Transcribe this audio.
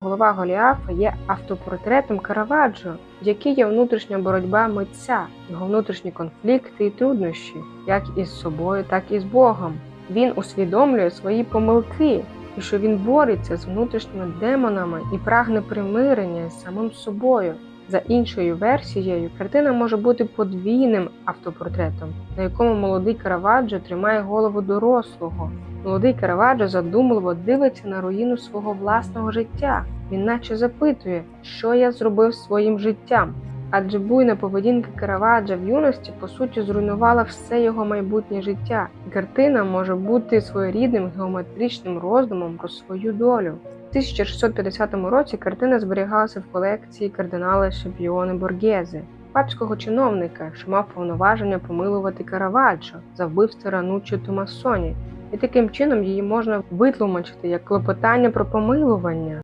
Голова Голіафа є автопортретом Караваджо, в якій є внутрішня боротьба митця, його внутрішні конфлікти і труднощі, як із собою, так і з Богом. Він усвідомлює свої помилки і що він бореться з внутрішніми демонами і прагне примирення з самим собою. За іншою версією, картина може бути подвійним автопортретом, на якому молодий Караваджо тримає голову дорослого. Молодий Караваджо задумливо дивиться на руїну свого власного життя. Він наче запитує, що я зробив своїм життям. Адже буйна поведінка Караваджа в юності по суті зруйнувала все його майбутнє життя. Картина може бути своєрідним геометричним роздумом про свою долю. У 1650 році картина зберігалася в колекції кардинала Шепіоне Боргезе, папського чиновника, що мав повноваження помилувати Караваджо за вбивство Рануччо Томасоні, і таким чином її можна витлумачити як клопотання про помилування.